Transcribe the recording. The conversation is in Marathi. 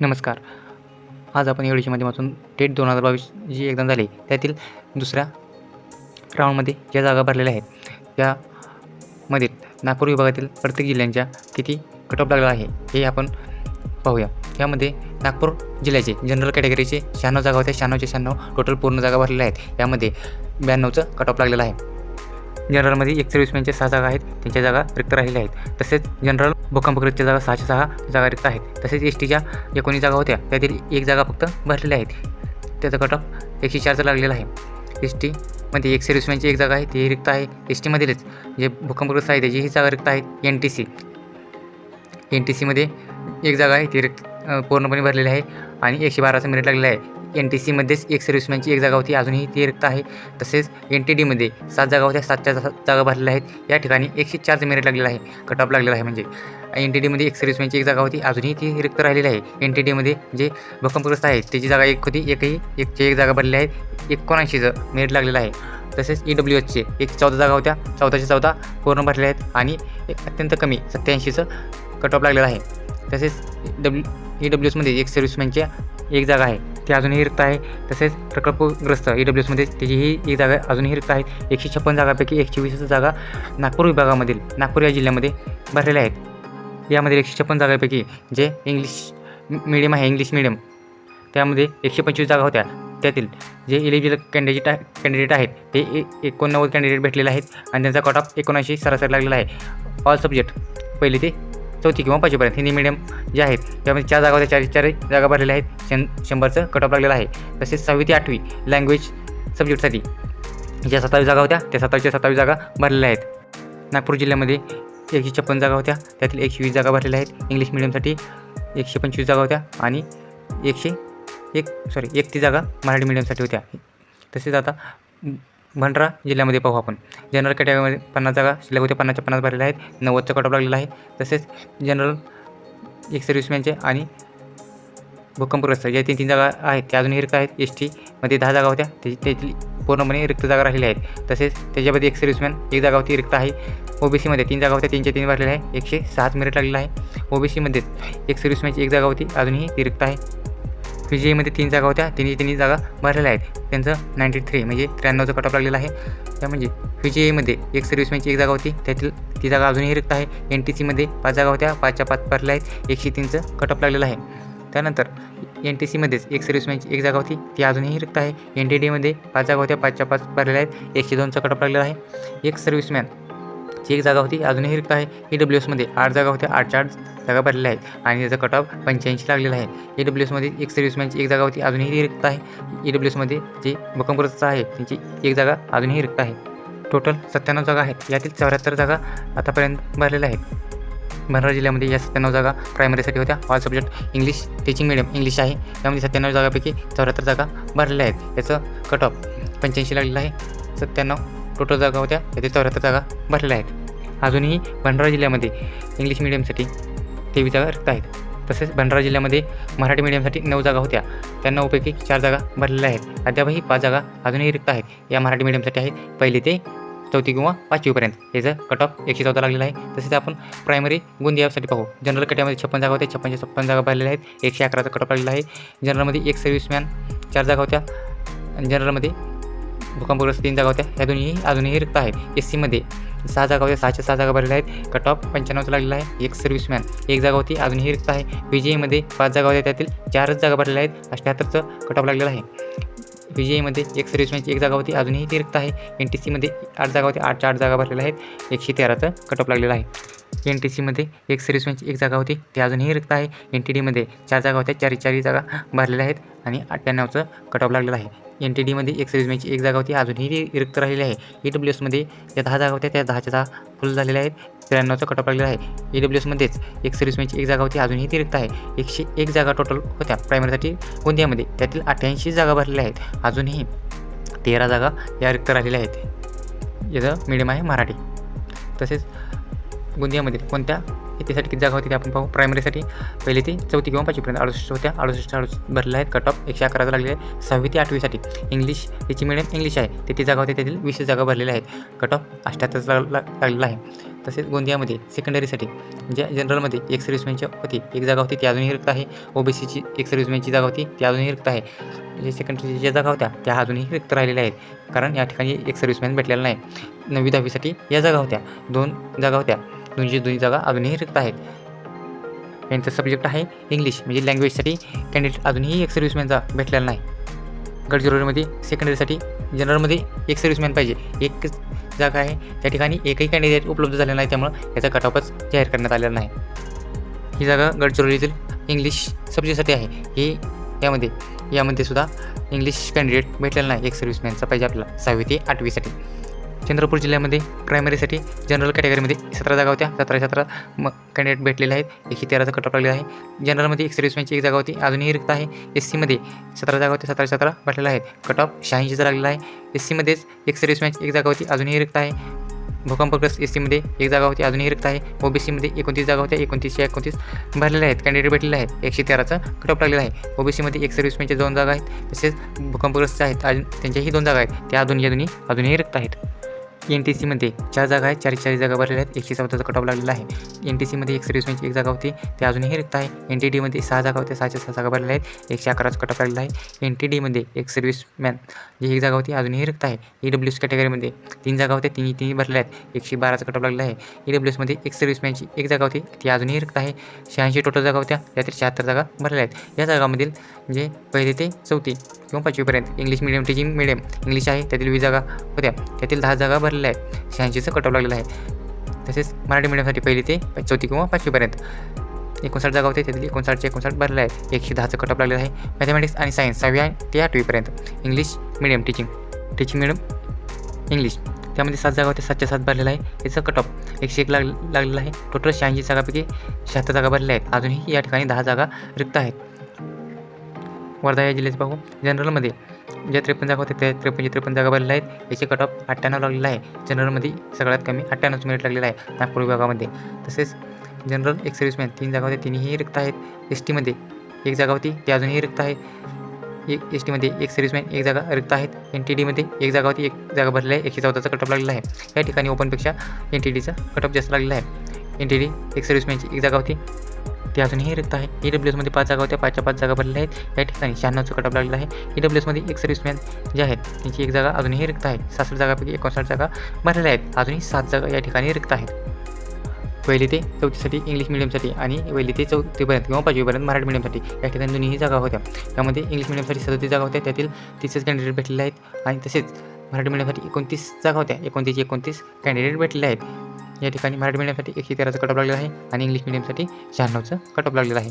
नमस्कार. आज आपण या व्हिडिओच्या माध्यमातून डेट दोन हजार बावीस जी एक्झाम झाली त्यातील दुसऱ्या राऊंडमध्ये ज्या जागा भरलेल्या आहेत त्यामध्ये नागपूर विभागातील प्रत्येक जिल्ह्यांच्या किती कट ऑफ लागला आहे हे आपण पाहूया. यामध्ये नागपूर जिल्ह्याचे जनरल कॅटेगरीचे शहाण्णव जागा होत्या शहाण्णवचे शहाण्णव टोटल पूर्ण जागा भरलेल्या आहेत. यामध्ये ब्याण्णवचं कट ऑफ लागलेलं आहे. जनरलमध्ये एक सर्व्हिसमॅनच्या सहा जागा आहेत त्यांच्या जागा रिक्त राहिल्या आहेत. तसेच जनरल भूकंपग्रस्तच्या जागा सहाशे सहा जागा रिक्त आहेत. तसेच एस टीच्या एकोणीस जागा होत्या त्यातील एक जागा फक्त भरलेल्या आहेत. त्याचा कट ऑफ एकशे चारचा लागलेला आहे. एस टीमध्ये एक सर्व्हिसमॅनची एक जागा आहे ती रिक्त आहे. एस टीमधीलच जे भूकंपग्रस्त आहे त्याची ही जागा रिक्त आहे. N T C. N T सीमध्ये एक जागा आहे ती रिक्त पूर्णपणे भरलेली आहे आणि एकशे बाराचं मिनिट लागलेलं आहे. एन टी सीमध्येच एक सर्व्हिसमॅनची एक जागा होती. अजूनही ती रिक्त आहे. तसेच एन टी डीमध्ये सात जागा होत्या. सातच्या जागा भरलेल्या आहेत. या ठिकाणी एकशे चार मेरिट लागलेला आहे. कट ऑफ लागलेला आहे म्हणजे. एन टी डीमध्ये एक सर्व्हिसमॅनची एक जागा होती. अजूनही ती रिक्त राहिलेली आहे. एन टी डीमध्ये जे भूकंपग्रस्त आहे त्याची जागा एक होती. एकही एकची एक जागा भरलेली आहे एकोणऐंशीचं मेरिट लागलेलं आहे. तसेच ई डब्ल्यू एचचे एक चौदा जागा होत्या. चौदाच्या चौदा पूर्ण भरलेल्या आहेत आणि एक अत्यंत कमी सत्याऐंशीचं कट ऑफ लागलेलं आहे. तसेच डब्ल्यू ई डब्ल्यू एसमध्ये एक सर्व्हिसमॅनच्या एक जागा आहे. ते अजूनही रिक्त आहे. तसेच प्रकल्पग्रस्त ई डब्ल्यू एसमध्ये त्याचीही एक जागा अजूनही रिक्त आहेत. एकशे छप्पन जागापैकी एकशे वीस जागा नागपूर विभागामधील नागपूर या जिल्ह्यामध्ये भरलेल्या आहेत. यामध्ये एकशे छप्पन जागापैकी जे इंग्लिश मिडियम आहे इंग्लिश मिडियम त्यामध्ये एकशे पंचवीस जागा होत्या. त्यातील जे इलिजिबल कॅन्डिडेट कॅन्डिडेट आहेत ते ए एकोणनव्वद कॅन्डिडेट भेटलेले आहेत आणि त्यांचा कट ऑफ एकोणऐंशी सरासरी लागलेला आहे. ऑल सब्जेक्ट पहिले ते चौथी किंवा पाचवीपर्यंत. हिंदी मिडियम जे आहेत त्यामध्ये चार जागा होत्या चार चारही जागा भरलेल्या आहेत. शं शंभरचं कट ऑफ लागलेलं आहे. तसेच सहावी ते आठवी लँग्वेज सब्जेक्टसाठी ज्या सत्तावीस जागा होत्या त्या सत्तावीसच्या सत्तावीस जागा भरलेल्या आहेत. नागपूर जिल्ह्यामध्ये एकशे छप्पन जागा होत्या त्यातील एकशे वीस जागा भरलेल्या आहेत. इंग्लिश मिडियमसाठी एकशे पंचवीस जागा होत्या आणि एकशे एक सॉरी एक ती जागा मराठी मिडियमसाठी होत्या. तसेच आता भंडारा जिल्ह्यामध्ये पाहू आपण. जनरल कॅटेगरीमध्ये पन्नास जागा शिल्लक होते पन्नासच्या पन्नास भरलेल्या आहेत. नव्वदचा कट ऑफ लागलेला आहे. तसेच जनरल एक सर्व्हिसमॅनचे आणि भूकंपग्रस्त या तीन तीन जागा आहेत. त्या अजूनही रिक्त आहेत. एस टीमध्ये दहा जागा होत्या. त्याची त्याची पूर्णपणे रिक्त जागा राहिलेल्या आहेत. तसेच त्याच्यामध्ये एक सर्व्हिसमॅन एक जागा होती रिक्त आहे. ओ बी सीमध्ये तीन जागा होत्या. तीनच्या तीन भरलेल्या आहे. एकशे सहाच मिनिट लागलेला आहे. ओ बी सीमध्ये एक सर्व्हिसमॅनची एक जागा होती. अजूनही ती रिक्त आहे. पी जी एमध्ये तीन जागा होत्या. तिन्ही तिन्ही जागा भरलेल्या आहेत. त्यांचं नाईंटी थ्री म्हणजे त्र्याण्णवचं कट ऑफ लागलेलं आहे. त्या म्हणजे पी जी एमध्ये एक सर्व्हिसमॅनची एक जागा होती. त्यातील ती जागा अजूनही रिक्त आहे. एन टी सीमध्ये पाच जागा होत्या. पाचच्या पाच भरल्या आहेत. एकशे तीनचं कट ऑफ लागलेलं आहे. त्यानंतर एन टी सीमध्येच एक सर्व्हिसमॅनची एक जागा होती. ती अजूनही रिक्त आहे. एन टी डीमध्ये पाच जागा होत्या. पाचच्या पाच भरलेल्या आहेत. एकशे दोनचा कट ऑफ लागलेला आहे. एक सर्व्हिसमॅन जी एक जागा होती अजूनही रिक्त आहे ई डब्ल्यू एसमध्ये आठ जागा होत्या आठ चार जागा भरलेल्या आहेत. आणि त्याचा कट ऑफ पंच्याऐंशी लागलेला आहे. ई डब्ल्यू एसमध्ये एक सर्व्हिसमॅनची एक जागा होती अजूनही रिक्त आहे. ई डब्ल्यू एसमध्ये जे भूकंपग्रस्त आहे त्यांची एक जागा अजूनही रिक्त आहे. टोटल सत्त्याण्णव जागा आहेत. यातील चौऱ्याहत्तर जागा आतापर्यंत भरलेल्या आहेत. भंडारा जिल्ह्यामध्ये या सत्त्याण्णव जागा प्रायमरीसाठी होत्या. All subject English teaching medium English आहे. त्यामध्ये सत्त्याण्णव जागापैकी चौऱ्याहत्तर जागा भरलेल्या आहेत. याचं कट ऑफ पंच्याऐंशी लागलेलं आहे. सत्त्याण्णव टोटल जागा होत्या. यातील चौऱ्याहत्तर जागा भरलेल्या आहेत. अजूनही भंडारा जिल्ह्यामध्ये इंग्लिश मिडियमसाठी तेवीस जागा रिक्त आहेत. तसेच भंडारा जिल्ह्यामध्ये मराठी मिडियमसाठी नऊ जागा होत्या. त्या नऊपैकी चार जागा भरलेल्या आहेत. अद्यापही पाच जागा अजूनही रिक्त आहेत. या मराठी मिडियमसाठी आहेत. पहिली ते चौथी किंवा पाचवीपर्यंत याचं कट ऑफ एकशे चौदा लागलेला आहे. तसेच आपण प्रायमरी गोंदियासाठी पाहू. जनरल कट्यामध्ये छप्पन जागा होत्या. छप्पनच्या छप्पन जागा भरलेल्या आहेत. एकशे अकराचा कट ऑफ लागलेला आहे. जनरलमध्ये एक सर्व्हिसमॅन चार जागा होत्या. जनरलमध्ये भूकंपग्रस्त तीन जागा होत्या. ह्या दोन्ही अजूनही रिक्त आहेत. एस सीमध्ये सहा जागा होत्या. सहाच्या सहा जागा भरलेल्या आहेत. कट ऑफ पंच्याण्णवचा लागलेला आहे. एक सर्व्हिसमॅन एक जागा होती. अजूनही रिक्त आहे. पी जी एमध्ये पाच जागा होत्या. त्यातील चारच जागा भरलेल्या आहेत. अठ्ठ्याहत्तरचं कट ऑफ लागलेलं आहे. पी जी एमध्ये एक सर्व्हिसमॅनची एक जागा होती. अजूनही ती रिक्त आहे. एन टी सीमध्ये आठ जागा होती आठच्या आठ जागा भरलेल्या आहेत. एकशे तेराचं कट ऑफ लागलेलं आहे. एन टी सीमध्ये एक सर्व्हिसमॅनची एक जागा होती. ती अजूनही रिक्त आहे. एन टी डीमध्ये चार जागा होत्या. चारी चारही जागा भरलेल्या आहेत आणि अठ्ठ्याण्णवचं कट ऑफ लागलेलं आहे. एन टी डीमध्ये एक सर्व्हिसमॅनची एक जागा होती. अजूनही ती रिक्त राहिलेली आहे. ई डब्ल्यू एसमध्ये ज्या दहा जागा होत्या त्या दहाच्या दहा फुल झालेल्या आहेत. त्र्याण्णवचा कट ऑफ लागलेला आहे. ई डब्ल्यू एसमध्येच एक सर्व्हिसमॅनची एक जागा होती. अजूनही ती रिक्त आहे. एकशे एक जागा टोटल होत्या. प्रायमरीसाठी गोंदियामध्ये. त्यातील अठ्ठ्याऐंशी जागा भरलेल्या आहेत. अजूनही तेरा जागा या रिक्त राहिलेल्या आहेत. याचं मीडियम आहे मराठी. तसेच गोंदियामध्ये कोणत्या येथेसाठी किती जागा होती ते आपण पाहू. प्रायमरीसाठी पहिले ते चौथी किंवा पाचवीपर्यंत. अडुसष्ट होत्या अडुसष्ट अडुसष्ट भरलेल्या आहेत. कट ऑफ एकशे अकराचा लागले आहे सहावी ते आठवीसाठी इंग्लिश त्याची मिडियम इंग्लिश आहे. ते ती जागा होते त्यातील वीस जागा भरलेल्या आहेत. कट ऑफ अठ्ठ्याहत्तरचा लाग- लाग- लागलेला आहे. तसेच गोंदियामध्ये सेकंडरीसाठी ज्या जनरलमध्ये एक सर्व्हिसमॅनची होती एक जागा होती ती अजूनही रिक्त आहे. ओबीसीची एक सर्व्हिसमॅनची जागा होती ती अजूनही रिक्त आहे. म्हणजे जे सेकंडरीच्या ज्या जागा होत्या त्या अजूनही रिक्त राहिलेल्या आहेत. कारण या ठिकाणी एक सर्व्हिसमॅन भेटलेला नाही. नववी दहावीसाठी या जागा होत्या. दोन जागा होत्या. दोनशे दोन्ही जागा अजूनही रिक्त आहेत. यांचा सब्जेक्ट आहे इंग्लिश म्हणजे लँग्वेजसाठी कॅन्डिडेट अजूनही एक सर्व्हिसमॅनचा भेटलेला नाही. गडचिरोलीमध्ये सेकंडरीसाठी जनरलमध्ये एक सर्व्हिसमॅन पाहिजे. एकच जागा आहे त्या ठिकाणी एकही कॅन्डिडेट उपलब्ध झालेला नाही त्यामुळं याचा कटऑफच जाहीर करण्यात आलेला नाही. ही जागा गडचिरोलीतील इंग्लिश सब्जेक्टसाठी आहे. ही यामध्ये यामध्ये सुद्धा इंग्लिश कॅन्डिडेट भेटलेला नाही एक सर्व्हिसमॅनचा पाहिजे आपल्याला सहावी ते आठवीसाठी चंद्रपूर जिल्ह्यामध्ये प्रायमरीसाठी जनरल कॅटेगरीमध्ये सतरा जागा होत्या. सतरा सतरा म कॅन्डिडेट भेटलेले आहेत. एकशे तेराचा कट ऑफ लागलेला आहे. जनरलमध्ये एक सर्व्हिसमॅनची एक जागा होती. अजूनही रिक्त आहे. एस सीमध्ये सतरा जागा होत्या. सतरा सतरा भेटलेला आहे कट ऑफ शहाऐंशीचा लागलेला आहे. एस सीमध्येच एक सर्व्हिसमॅनची एक जागा होती. अजूनही रिक्त आहे. भूकंपग्रस्त एस सीमध्ये एक जागा होती. अजूनही रिक्त आहे. ओबीसीमध्ये एकोणतीस जागा होत्या. एकोणतीसशे एकोणतीस भरलेल्या आहेत. कॅन्डिडेट भेटलेले आहेत. एकशे तेराचा कट ऑफ लागलेला आहे. ओबीसीमध्ये एक सर्व्हिसमॅनच्या दोन जागा आहेत. तसेच भूकंपग्रस्त आहेत. अजून त्यांच्याही दोन जागा आहेत. त्या अजून या दोन्ही अजूनही रिक्त आहेत. एन टी सीमध्ये चार जागा आहेत. चार चाळीस जागा भरलेल्या आहेत. एकशे चौदाचा कट ऑफ लागलेला आहे. एन टी सीमध्ये एक सर्व्हिसमॅनची एक जागा होती. ते अजूनही रिक्त आहे. एन टी डीमध्ये सहा जागा होत्या. सहाच्या सहा जागा भरलेल्या आहेत. एकशे अकराचा कट ऑफ लागलेला आहे. एन टी डीमध्ये एक सर्व्हिसमॅन जी एक जागा होती अजूनही रिक्त आहे. ई डब्ल्यू एस कॅटेगरीमध्ये तीन जागा होत्या. तिन्ही तिन्ही भरलेल्या आहेत. एकशे बाराचा कट ऑफ लागलेला आहे. ई डब्ल्यू एसमध्ये एक सर्व्हिसमॅनची एक जागा होती. ती अजूनही रिक्त आहे. शहाऐंशी टोटल जागा होत्या. त्यातील शहात्तर जागा भरलेल्या आहेत. या जागामधील जे पहिले ते चौथी किंवा पाचवीपर्यंत English medium teaching medium English आहे. त्यातील वीस जागा होत्या. त्यातील दहा जागा भरलेल्या आहे. शहाऐंशीचं कट ऑफ लागलेलं आहे. तसेच मराठी मिडियमसाठी पहिली ते चौथी किंवा पाचवीपर्यंत एकोणसाठ जागा होते त्यातील एकोणसाठचे एकोणसाठ भरले आहे. एकशे दहाचं कट ऑफ लागलेलं आहे. मॅथमॅटिक्स आणि सायन्स सहावी ते आठवीपर्यंत English medium teaching teaching medium English त्यामध्ये सात जागा होत्या सातच्या सात भरलेला आहे. याचं कट ऑफ एकशे एक लाग लागलेलं आहे. टोटल शहाऐंशी जागापैकी शहात्तर जागा भरलेल्या आहेत. अजूनही या ठिकाणी दहा जागा रिक्त आहेत. वर्धा या जिल्ह्यात पाहू. जनरलमध्ये ज्या त्रेपन्न जागा होत्या त्या त्रेपन्नचे त्रेपन्न जागा भरलेल्या आहेत याचे कट ऑफ अठ्ठ्याण्णव लागलेला आहे. जनरलमध्ये सगळ्यात कमी अठ्ठ्याण्णवचं मिनिट लागलेलं आहे नागपूर विभागामध्ये. तसेच जनरल एक सर्व्हिसमॅन तीन जागा होत्या तिन्ही रिक्त आहेत. एस टीमध्ये एक जागा होती ती अजूनही रिक्त आहे. एक एस टीमध्ये एक सर्व्हिसमॅन एक जागा रिक्त आहेत. एन टी डीमध्ये एक जागा होती एक जागा भरलेली आहे. एकशे चौदाचा कटअप लागलेला आहे. या ठिकाणी ओपनपेक्षा एन टी डीचा कटअप जास्त लागलेला आहे. एन टी डी एक सर्व्हिसमॅनची एक जागा होती. ते अजूनही रिक्त आहे. ई डब्ल्यू एसमध्ये पाच जागा होत्या. पाचच्या पाच जागा भरलेल्या आहेत. या ठिकाणी शहाण्णवचं कटअप ऑफ लागलेला आहे. ई डब्ल्यू एसमध्ये एक सर्व्हिसमॅन जे आहेत त्यांची एक जागा अजूनही रिक्त आहे. सासष्ट जागापैकी एकोणसाठ जागा भरलेल्या आहेत. अजूनही सात जागा या ठिकाणी रिक्त आहेत. पहिली ते चौथीसाठी इंग्लिश मिडियमसाठी आणि पहिली ते चौथीपर्यंत किंवा पाचवीपर्यंत मराठी मिडियमसाठी या ठिकाणी दोन्हीही जागा होत्या. त्यामध्ये इंग्लिश मिडियमसाठी सदतीस जागा होत्या. त्यातील तीसच कॅन्डिडेट भेटलेले आहेत आणि तसेच मराठी मिडियमसाठी एकोणतीस जागा होत्या. एकोणतीस एकोणतीस कॅन्डिडेट भेटलेले आहेत. या ठिकाणी मराठी मीडियमसाठी एकशे तेराचं कटअप लागलेलं आहे आणि इंग्लिश मिडियमसाठी शहाण्णवचं कटअप लागलेलं आहे.